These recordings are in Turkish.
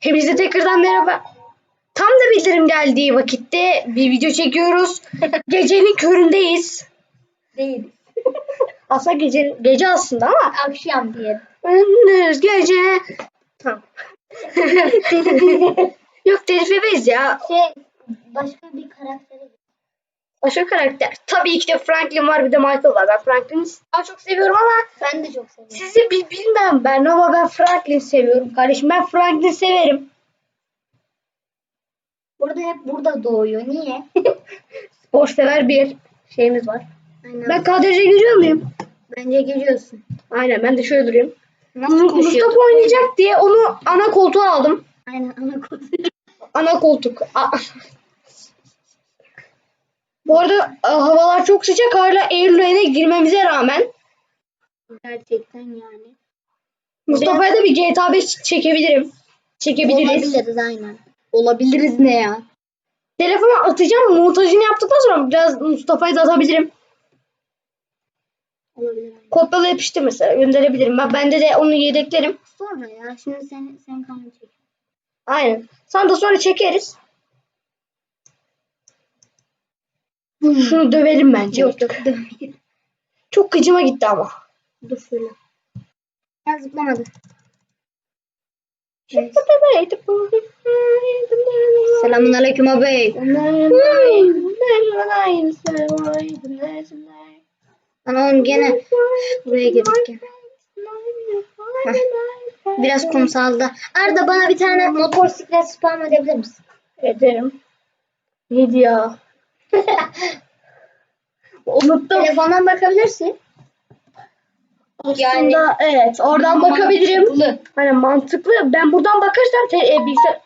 Hepinize tekrardan merhaba. Tam da bildirim geldiği vakitte bir video çekiyoruz. Gecenin köründeyiz. Değil. Aslında gece, gece aslında ama Akşam diyelim. Gündüz gece. Tamam. Yok telif ya. Şey başka bir karaktere Başka karakter. Tabii ki de Franklin var bir de Michael var. Ben Franklin'i daha çok seviyorum ama Ben de çok seviyorum. sizi bil- bilmem ben ama ben Franklin seviyorum kardeşim. Ben Franklin severim. Burada hep burada doğuyor. Niye? Spor sever bir şeyimiz var. Aynen. Ben kadraja giriyor muyum? Bence geliyorsun. Aynen ben de şöyle durayım. Nasıl Mustafa koşuyorduk? oynayacak diye onu ana koltuğa aldım. Aynen ana kutu. Ana koltuk. A- Bu arada e, havalar çok sıcak. Hala Eylül ayına girmemize rağmen Gerçekten yani. Mustafa'ya da bir GTA 5 çekebilirim. Çekebiliriz. Olabiliriz aynen. Olabiliriz ne ya? Telefona atacağım. Montajını yaptıktan sonra biraz Mustafa'ya da atabilirim. Olabilir. Kopyala yapıştır mesela. Gönderebilirim. Ben, bende de onu yedeklerim. Sonra ya. Şimdi sen sen kanal çek. Aynen. Sana da sonra çekeriz. Şunu dövelim bence. Yok yok. Çok gıcıma gitti ama. Dur şöyle. Ben zıplamadı. Selamun aleyküm abi. Ana oğlum gene buraya girdik ya. Biraz kumsalda. Arda bana bir tane motosiklet spam edebilir misin? Ederim. Neydi ya? Unuttum. Telefondan bakabilirsin. Aslında evet oradan bakabilirim. Mantıklı. Hani mantıklı. Ben buradan bakarsam te- e, bilgisayar...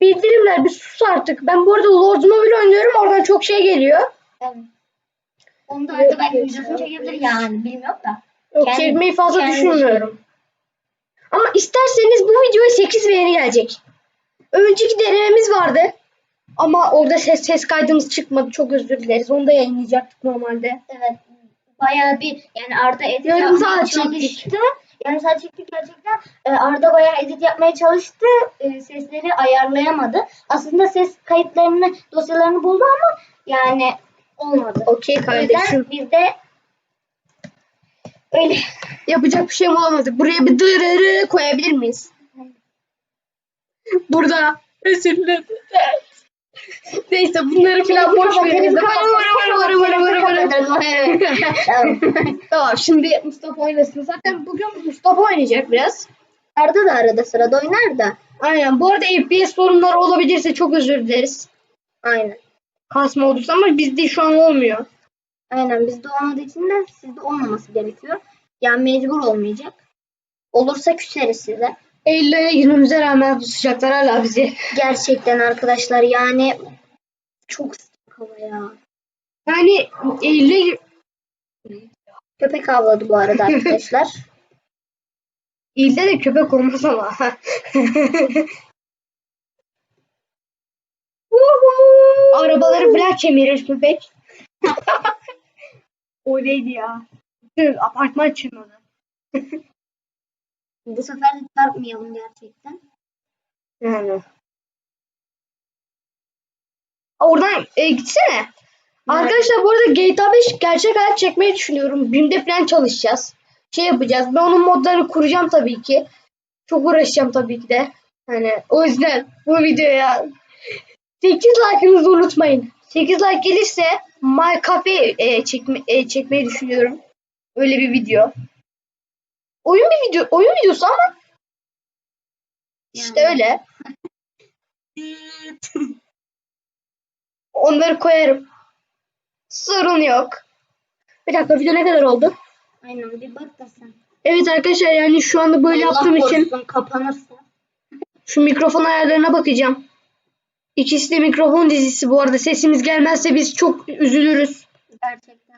Bildirimler bir sus artık. Ben bu arada Lord Mobile oynuyorum. Oradan çok şey geliyor. Evet. Onda Arda belki videosunu çekebilir yani. Bilmiyorum da. Yok Kendi- çekmeyi fazla kendi düşünmüyorum. Ama isterseniz bu videoya 8 beğeni gelecek. Önceki denememiz vardı. Ama orada ses ses kaydımız çıkmadı. Çok özür dileriz. Onu da yayınlayacaktık normalde. Evet. Bayağı bir yani Arda edit Yarım yapmaya saat çalıştı. Yarım saat çektik gerçekten. Ee, Arda bayağı edit yapmaya çalıştı. Ee, sesleri ayarlayamadı. Aslında ses kayıtlarını, dosyalarını buldu ama yani olmadı. Okey O yüzden kardeşim. biz de öyle Yapacak bir şey bulamadık. Buraya bir dırırı koyabilir miyiz? Burada. Özür dilerim. Neyse bunları falan boş verin. Tamam şimdi Mustafa oynasın. Zaten bugün Mustafa oynayacak biraz. Arda da arada sırada oynar da. Aynen. Bu arada FPS sorunları olabilirse çok özür dileriz. Aynen. Kasma olursa ama bizde şu an olmuyor. Aynen bizde olmadığı için de sizde olmaması gerekiyor. Yani mecbur olmayacak. Olursa küseriz size. Eylül'e girmemize rağmen bu sıcaklar hala bizi. Gerçekten arkadaşlar yani çok sıcak hava ya. Yani Eylül'e Köpek avladı bu arada arkadaşlar. İlde de köpek olmaz ama. Arabaları falan kemirir köpek. o neydi ya? Bütün apartman çınladı. Bu sefer de çarpmayalım gerçekten. Yani. Oradan e, gitsene. Arkadaşlar bu arada GTA 5 gerçek hayat çekmeyi düşünüyorum. BİM'de falan çalışacağız. Şey yapacağız. Ben onun modlarını kuracağım tabii ki. Çok uğraşacağım tabii ki de. Hani o yüzden bu videoya 8 like'ınızı unutmayın. 8 like gelirse My Cafe e, çekme, e, çekmeyi düşünüyorum. Öyle bir video. Oyun bir video, oyun videosu ama işte Yani. öyle. Onları koyarım. Sorun yok. Bir dakika video ne kadar oldu? Aynen bir bak da sen. Evet arkadaşlar yani şu anda böyle Allah yaptığım için korusun, kapanırsa. şu mikrofon ayarlarına bakacağım. İkisi de mikrofon dizisi bu arada sesimiz gelmezse biz çok üzülürüz. Gerçekten.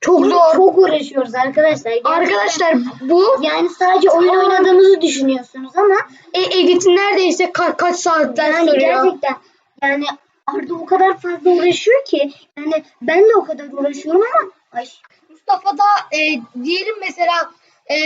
Çok zor. Çok uğraşıyoruz arkadaşlar. Gerçekten. Arkadaşlar bu yani sadece oyun Aa. oynadığımızı düşünüyorsunuz ama e, editin neredeyse ka- kaç saatten yani sürüyor. gerçekten yani Arda o kadar fazla uğraşıyor ki yani ben de o kadar uğraşıyorum ama ay Mustafa da e, diyelim mesela e,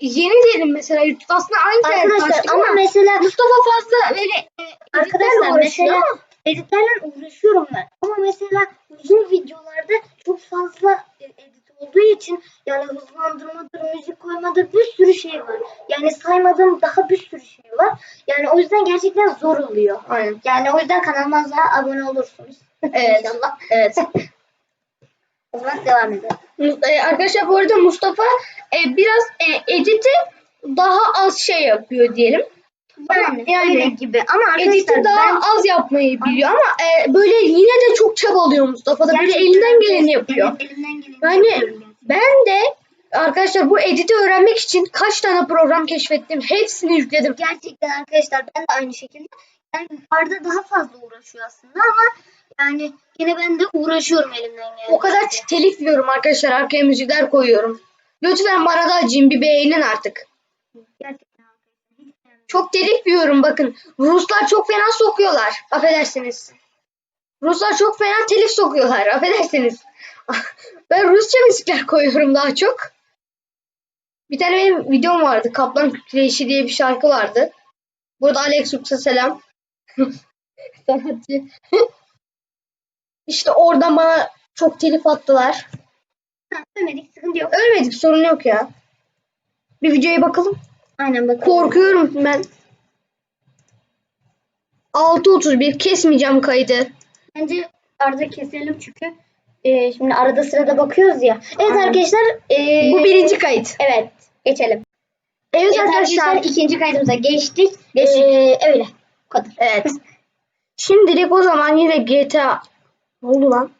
yeni diyelim mesela YouTube aslında aynı şey Arkadaşlar başlık ama mesela Mustafa fazla böyle e, Arkadaşlar uğraşıyor mesela ama editlerle uğraşıyorum ben. Ama mesela uzun videolarda çok fazla e, edit olduğu için yani hızlandırmadır, müzik koymadır bir sürü şey var. Yani saymadığım daha bir sürü şey var. Yani o yüzden gerçekten zor oluyor. Aynen. Yani o yüzden kanalımıza abone olursunuz. Evet. İnşallah. Evet. O zaman devam edelim. E, arkadaşlar bu arada Mustafa e, biraz e, editi daha az şey yapıyor diyelim. Yani, Yani öyle gibi. Ama Editi arkadaşlar daha ben az yapmayı biliyor ama e, böyle yine de çok çabalıyor Mustafa da böyle elinden geleni yapıyor. Evet, elimden geleni Yani yapıyorum ben de arkadaşlar bu editi öğrenmek için kaç tane program keşfettim. Hepsini yükledim. Gerçekten arkadaşlar ben de aynı şekilde. Yani Arda daha fazla uğraşıyor aslında ama yani yine ben de uğraşıyorum elimden geldiğince. O kadar telif yiyorum arkadaşlar. Arkaya müzikler koyuyorum. Lütfen bana da acıyın bir beğenin artık. Çok telif yiyorum bakın. Ruslar çok fena sokuyorlar. Affedersiniz. Ruslar çok fena telif sokuyorlar. Affedersiniz. Ben Rusça müzikler koyuyorum daha çok. Bir tane benim videom vardı. Kaplan Kütleşi diye bir şarkı vardı. Burada Alex Uks'a selam. Sanatçı. işte oradan bana çok telif attılar. Ha, Ölmedik sıkıntı yok. Ölmedik sorun yok ya. Bir videoya bakalım. Aynen bakalım. Korkuyorum ben. 6.31 kesmeyeceğim kaydı. Bence Arda keselim çünkü e, şimdi arada sırada bakıyoruz ya. Evet Aynen. arkadaşlar. e, Bu birinci kayıt. Evet geçelim. Evet Evet arkadaşlar arkadaşlar. ikinci kaydımıza geçtik. Geçtik. E, öyle. Kadar. Evet. Şimdilik o zaman yine GTA. Ne oldu lan?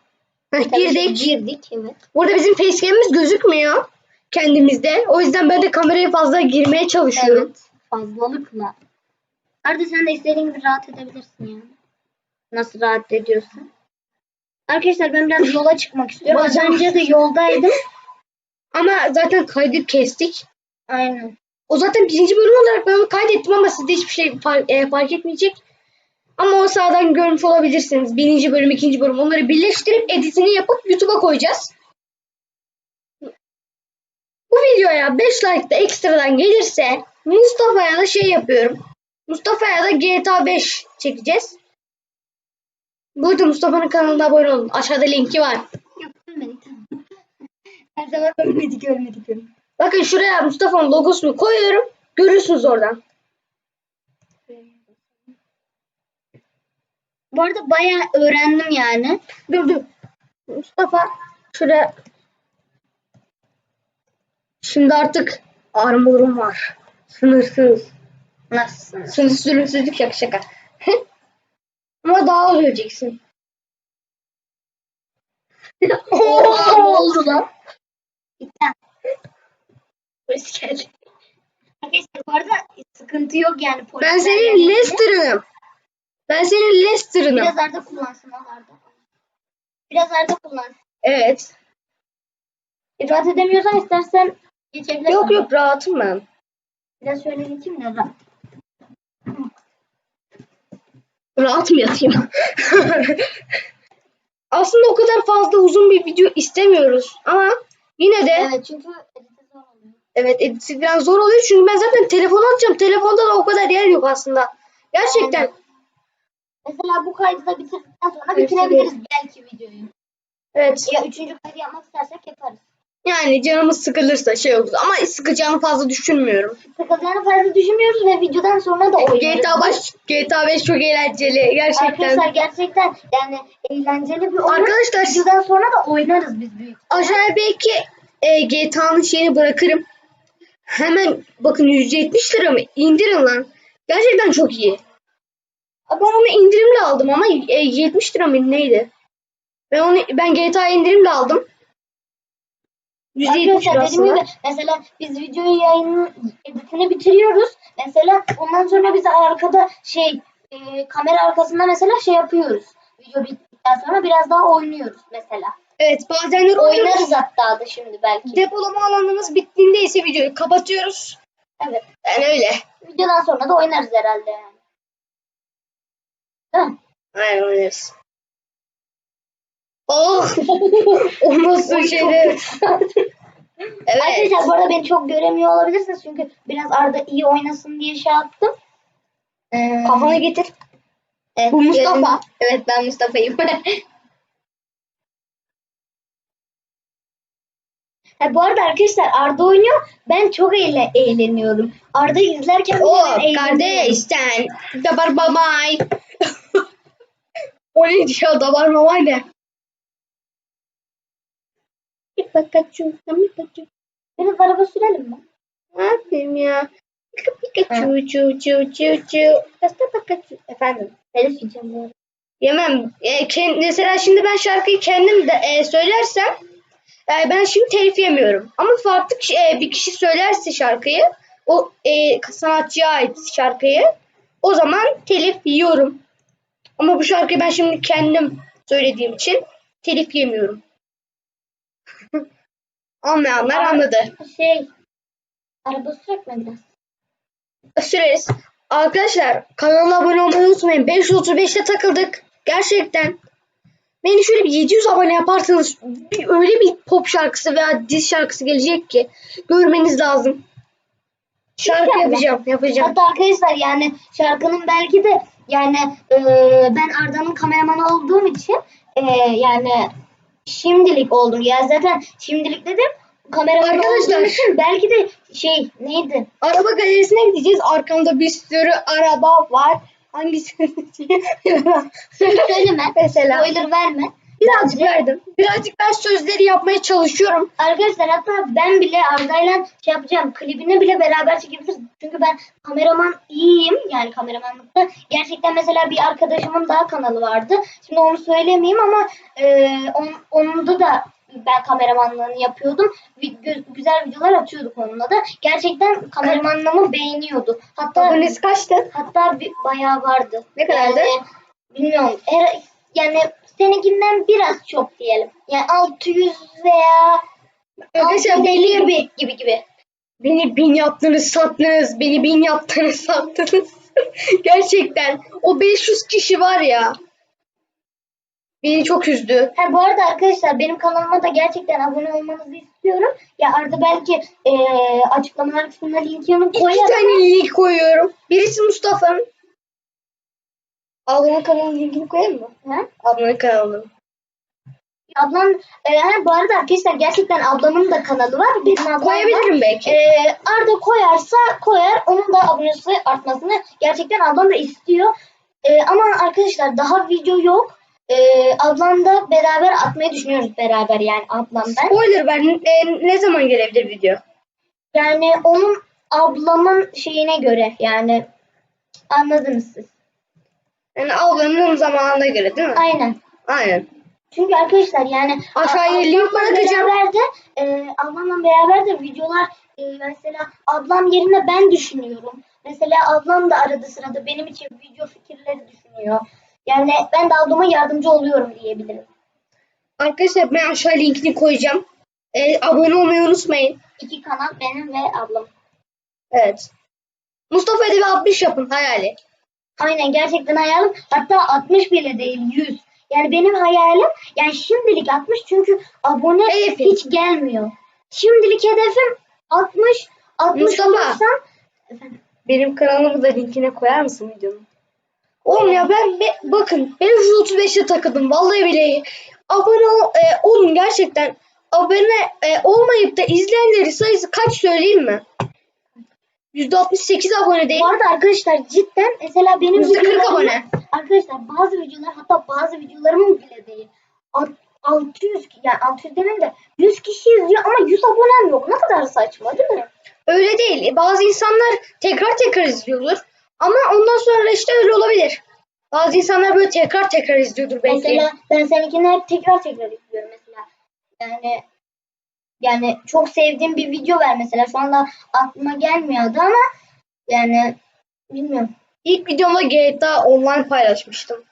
Girdik. Girdik evet. Burada bizim facecam'imiz gözükmüyor kendimizde. O yüzden ben de kameraya fazla girmeye çalışıyorum. Evet. Fazlalıkla. Arda sen de istediğin gibi rahat edebilirsin yani. Nasıl rahat ediyorsun? Arkadaşlar ben biraz yola çıkmak istiyorum. Az Bacağım- önce de yoldaydım. Ama zaten kaydı kestik. Aynen. O zaten birinci bölüm olarak ben onu kaydettim ama sizde hiçbir şey fark, e, fark etmeyecek. Ama o sağdan görmüş olabilirsiniz. Birinci bölüm, ikinci bölüm. Onları birleştirip editini yapıp YouTube'a koyacağız. Bu videoya 5 like da ekstradan gelirse Mustafa'ya da şey yapıyorum. Mustafa'ya da GTA 5 çekeceğiz. Burada Mustafa'nın kanalına abone olun. Aşağıda linki var. Yok ölmedik tamam. Her zaman ölmedik ölmedik ölmedik. Bakın şuraya Mustafa'nın logosunu koyuyorum. Görürsünüz oradan. Bu arada bayağı öğrendim yani. Dur dur. Mustafa şuraya. Şimdi artık armorum var. Sınırsız. Nasılsın? Sınırsız ölümsüzlük şaka şaka. Ama daha az öleceksin. Oha, ne oldu lan? Cidden. Polis geldi. Arkadaşlar bu arada sıkıntı yok yani. Ben senin Lester'ınım. Ben senin Lester'ınım. Biraz Arda kullansın al Arda. Biraz Arda kullansın. Evet. E, rahat edemiyorsan istersen geçebilirsin. Yok yok rahatım ben. Biraz şöyle geçeyim de rahat. Rahat mı yatayım? Aslında o kadar fazla uzun bir video istemiyoruz ama yine de Evet çünkü. Evet editi biraz zor oluyor çünkü ben zaten telefonu atacağım. Telefonda da o kadar yer yok aslında. Gerçekten. Aynen. Mesela bu kaydı da bitirdikten sonra Evet, bitirebiliriz belki videoyu. Evet. Ya üçüncü kaydı yapmak istersek yaparız. Yani canımız sıkılırsa şey olur ama sıkacağını fazla düşünmüyorum. Sıkılacağını fazla düşünmüyoruz ve videodan sonra da oynuyoruz. GTA baş GTA 5 çok eğlenceli gerçekten. Arkadaşlar gerçekten yani eğlenceli bir oyun. Arkadaşlar Videodan sonra da oynarız biz büyük. aşağıya belki e, GTA'nın şeyini bırakırım. Hemen bakın 170 lira mı? İndirin lan. Gerçekten çok iyi. Ben onu indirimle aldım ama e, 70 lira mı neydi? Ben onu ben GTA indirimle aldım. 170 Arkadaşlar dediğim gibi mesela biz videoyu yayının editini bitiriyoruz. Mesela ondan sonra biz arkada şey e, kamera arkasında mesela şey yapıyoruz. Video bittikten sonra biraz daha oynuyoruz mesela. Evet oynuyoruz. Oynarız hatta da şimdi belki. Depolama alanımız bittiğinde ise videoyu kapatıyoruz. Evet. Yani öyle. Videodan sonra da oynarız herhalde yani. Değil mi? Aynen oynarız. Oh! o nasıl şeydi? Evet. Arkadaşlar bu arada beni çok göremiyor olabilirsiniz çünkü biraz Arda iyi oynasın diye şey yaptım. Ee, Kafana getir. evet, Bu Mustafa. görün- Evet ben Mustafa'yım. Ha, bu arada arkadaşlar Arda oynuyor. Ben çok eğle eğleniyorum. Arda'yı izlerken bile o ben eğleniyorum. kardeş sen dabar babay. o ne ya dabar babay ne? Pikachu, Pikachu. Biraz araba sürelim mi? Ne yapayım ya? Pika Pikachu çu çu çu çu. Pasta Pikachu. Efendim. Telif yiyeceğim bu arada. Yemem. E, kend- mesela şimdi ben şarkıyı kendim de e, söylersem e, ben şimdi telif yemiyorum. Ama farklı kişi, e, bir kişi söylerse şarkıyı o e, sanatçıya ait şarkıyı o zaman telif yiyorum. Ama bu şarkıyı ben şimdi kendim söylediğim için telif yemiyorum. Anlayanlar anladı. Şey. Araba sürek mi biraz? Süreriz. Arkadaşlar kanala abone olmayı unutmayın. 535'te takıldık. Gerçekten. Beni şöyle bir 700 abone yaparsanız bir, öyle bir pop şarkısı veya diz şarkısı gelecek ki görmeniz lazım. Şarkı İnşallah. yapacağım, yapacağım. Hatta arkadaşlar yani şarkının belki de yani e, ben Arda'nın kameramanı olduğum için e, yani şimdilik oldum. Ya zaten şimdilik dedim kameraman Arkadaşlar. olduğum için belki de şey neydi? Araba galerisine gideceğiz. Arkamda bir sürü araba var. Hangisini Söyleme. Mesela. Spoiler verme. Birazcık verdim. Birazcık ben sözleri yapmaya çalışıyorum. Arkadaşlar hatta ben bile Arda'yla şey yapacağım. Klibini bile beraber çekebiliriz. Çünkü ben kameraman iyiyim. Yani kameramanlıkta. Gerçekten mesela bir arkadaşımın daha kanalı vardı. Şimdi onu söylemeyeyim ama e, on, onunda da ben kameramanlığını yapıyordum. Gü- güzel videolar atıyorduk onunla da. Gerçekten kameramanlığımı beğeniyordu. Hatta Abonesi kaçtı? hatta bir, bayağı vardı. Ne kadardı? Yani, bilmiyorum. Her, yani seninkinden biraz çok diyelim. Yani 600 veya Arkadaşlar 650 belli gibi gibi gibi. Beni bin yaptınız sattınız. Beni bin yaptınız sattınız. Gerçekten. O 500 kişi var ya. Beni çok üzdü. Ha bu arada arkadaşlar benim kanalıma da gerçekten abone olmanızı istiyorum. Ya Arda belki eee açıklamalar kısmına linkini İki koyar. tane link koyuyorum. Birisi Mustafa'nın. Ablanın kanalının linkini koyayım mı? Ha? Ablanın kanalının. Ablam ha, bu arada arkadaşlar gerçekten ablamın da kanalı var. Benim ablam var. Koyabilirim belki. Eee, Arda koyarsa koyar. Onun da abonesi artmasını gerçekten ablam da istiyor. Eee, ama arkadaşlar daha video yok. Eee ablam da beraber atmayı düşünüyoruz beraber yani ablam ben. Spoiler ver. Ne, ne zaman gelebilir video? Yani onun ablamın şeyine göre yani anladınız siz. Yani ablanın zamanına göre değil mi? Aynen. Aynen. Çünkü arkadaşlar yani Aşağıya link bırakacağım. Beraber de, e, ablamla beraber de videolar e, mesela ablam yerine ben düşünüyorum. Mesela ablam da arada sırada benim için video fikirleri düşünüyor. Yani ben de ablama yardımcı oluyorum diyebilirim. Arkadaşlar ben aşağı linkini koyacağım. Ee, abone olmayı unutmayın. İki kanal benim ve ablam. Evet. Mustafa Edebi 60 yapın hayali. Aynen gerçekten hayalim hatta 60 bile değil 100. Yani benim hayalim yani şimdilik 60 çünkü abone Hedefin. hiç gelmiyor. Şimdilik hedefim 60 60 Mustafa. olursam efendim Benim kanalımı da linkine koyar mısın videonun? Oğlum ya ben be- bakın ben 135'e takıldım vallahi billahi. Abone ol, e, olun gerçekten. Abone e, olmayıp da izleyenlerin sayısı kaç söyleyeyim mi? %68 abone değil. bu arada arkadaşlar cidden mesela benim %40 videolarımda- abone. Arkadaşlar bazı videolar hatta bazı videolarımın bile değil. Alt- 600 ki- yani 600 demeyeyim de 100 kişi izliyor ama 100 abonem yok. Ne kadar saçma değil mi? Öyle değil. E, Bazı insanlar tekrar tekrar izliyordur. Ama ondan sonra işte öyle olabilir. Bazı insanlar böyle tekrar tekrar izliyordur belki. Mesela ben seninkini hep tekrar tekrar izliyorum mesela. Yani yani çok sevdiğim bir video ver mesela. Şu anda aklıma gelmiyordu ama yani bilmiyorum. İlk videomda GTA Online paylaşmıştım.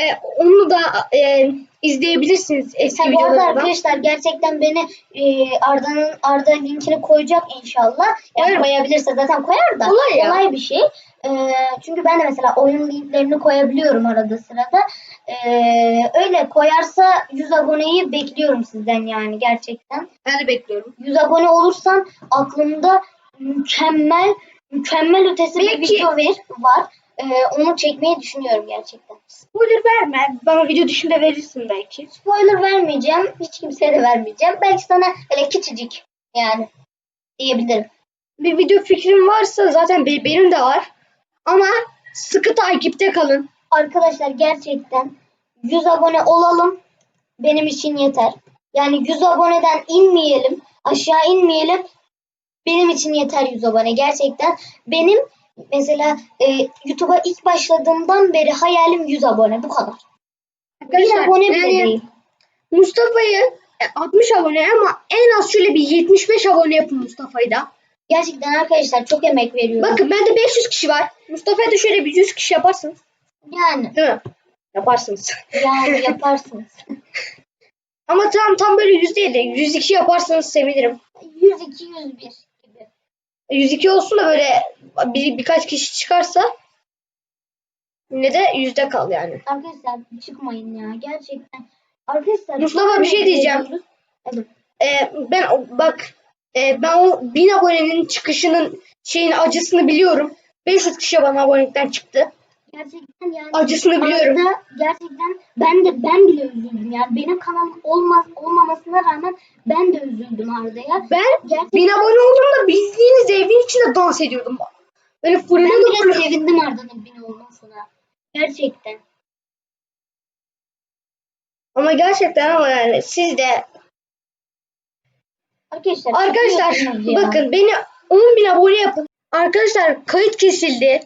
E, onu da e, izleyebilirsiniz eski Ha, bu arada videolarımdan. arkadaşlar gerçekten beni e, Arda'nın Arda linkini koyacak inşallah. Yani Koyarım. koyabilirse zaten koyar da. Kolay ya. bir şey. E, çünkü ben de mesela oyun linklerini koyabiliyorum arada sırada. E, öyle koyarsa 100 aboneyi bekliyorum sizden yani gerçekten. Ben de bekliyorum. 100 abone olursam aklımda mükemmel mükemmel ötesi bir Belki- video ver, var. E, onu çekmeyi düşünüyorum gerçekten. Spoiler verme. Bana video dışında verirsin belki. Spoiler vermeyeceğim. Hiç kimseye de vermeyeceğim. Belki sana böyle küçücük yani diyebilirim. Bir video fikrim varsa zaten be- benim de var. Ama sıkı takipte kalın. Arkadaşlar gerçekten 100 abone olalım. Benim için yeter. Yani 100 aboneden inmeyelim. Aşağı inmeyelim. Benim için yeter 100 abone. Gerçekten benim mesela e, YouTube'a ilk başladığımdan beri hayalim 100 abone. Bu kadar. Bir abone bile yani değil. Mustafa'yı e, 60 abone ama en az şöyle bir 75 abone yapın Mustafa'yı da. Gerçekten arkadaşlar çok emek veriyorum. Bakın bende 500 kişi var. Mustafa'ya da şöyle bir 100 kişi yaparsınız. Yani Değil mi? Yaparsınız. yani yaparsınız. Ama tam tam böyle 100 değil de 102 yaparsanız sevinirim. 102 101 gibi. 102 olsun da böyle bir, birkaç kişi çıkarsa yine de yüzde kal yani. Arkadaşlar çıkmayın ya gerçekten. Arkadaşlar Mustafa, bir şey diyeceğim. Evet. Ee, ben bak e, ben o 1000 abonenin çıkışının şeyin acısını biliyorum. 500 kişi bana abonelikten çıktı. Gerçekten yani Acısını biliyorum. Arada gerçekten ben de ben bile üzüldüm yani benim kanalım olmaz olmamasına rağmen ben de üzüldüm Arda'ya. Ben Gerçekten 1000 abone olduğumda bildiğiniz evin içinde dans ediyordum. Böyle ben fırladım bile fırladım. sevindim Arda'nın bin olmasına. Gerçekten. Ama gerçekten ama yani siz de Arkadaşlar Arkadaşlar çıkıyorsunuz ya. bakın beni 10 bin abone yapın. Arkadaşlar kayıt kesildi.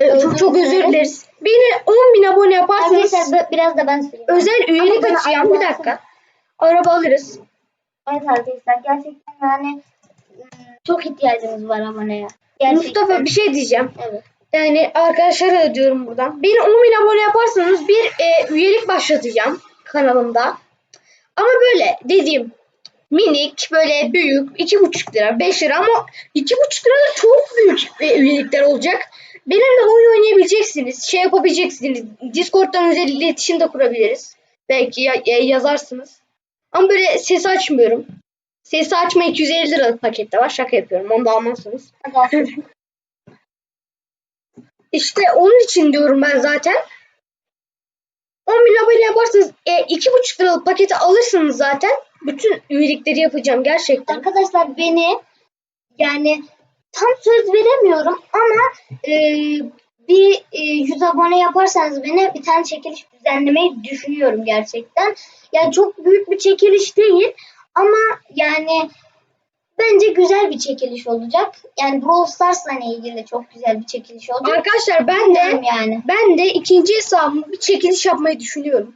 Ee, çok, çok özür dileriz. Beni 10 bin abone yaparsanız Arkadaşlar bi- biraz da ben söyleyeyim. özel üyelik bana açacağım. Bir dakika. Araba alırız. Evet arkadaşlar gerçekten yani ım, çok ihtiyacımız var aboneye. Gerçekten. Mustafa bir şey diyeceğim. Evet. Yani arkadaşlara da diyorum buradan. Beni 10 bin abone yaparsanız bir e, üyelik başlatacağım kanalımda. Ama böyle dediğim minik böyle büyük 2,5 lira 5 lira ama 2,5 lira da çok büyük e, üyelikler olacak. Benimle oyun oynayabileceksiniz. Şey yapabileceksiniz. Discord'dan özel iletişim de kurabiliriz. Belki ya- e, yazarsınız. Ama böyle ses açmıyorum. Sesi açma 250 liralık pakette var. Şaka yapıyorum. Onu da almazsınız. İşte onun için diyorum ben zaten. 10 bin abone yaparsanız e, 2,5 liralık paketi alırsınız zaten. Bütün üyelikleri yapacağım gerçekten. Arkadaşlar beni yani tam söz veremiyorum ama e, bir e, 100 abone yaparsanız beni bir tane çekiliş düzenlemeyi düşünüyorum gerçekten. Yani çok büyük bir çekiliş değil ama yani bence güzel bir çekiliş olacak. Yani Brawl Stars'la ilgili çok güzel bir çekiliş olacak. Arkadaşlar ben de Bilmiyorum yani. ben de ikinci hesabımı bir çekiliş yapmayı düşünüyorum.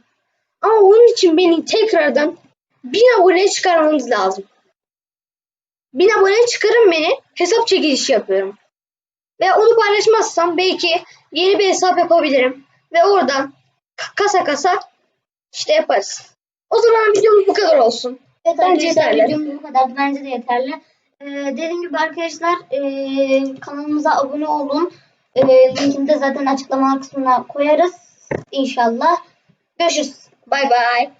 Ama onun için beni tekrardan 1000 aboneye çıkarmanız lazım. 1000 aboneye çıkarın beni hesap çekilişi yapıyorum. Ve onu paylaşmazsam belki yeni bir hesap yapabilirim. Ve oradan kasa kasa işte yaparız. O zaman videomuz bu kadar olsun. Evet Bence arkadaşlar yeterli. videomuz bu kadar. Bence de yeterli. Ee, dediğim gibi arkadaşlar ee, kanalımıza abone olun. Ee, linkini de zaten açıklama kısmına koyarız. İnşallah. Görüşürüz. Bay bay.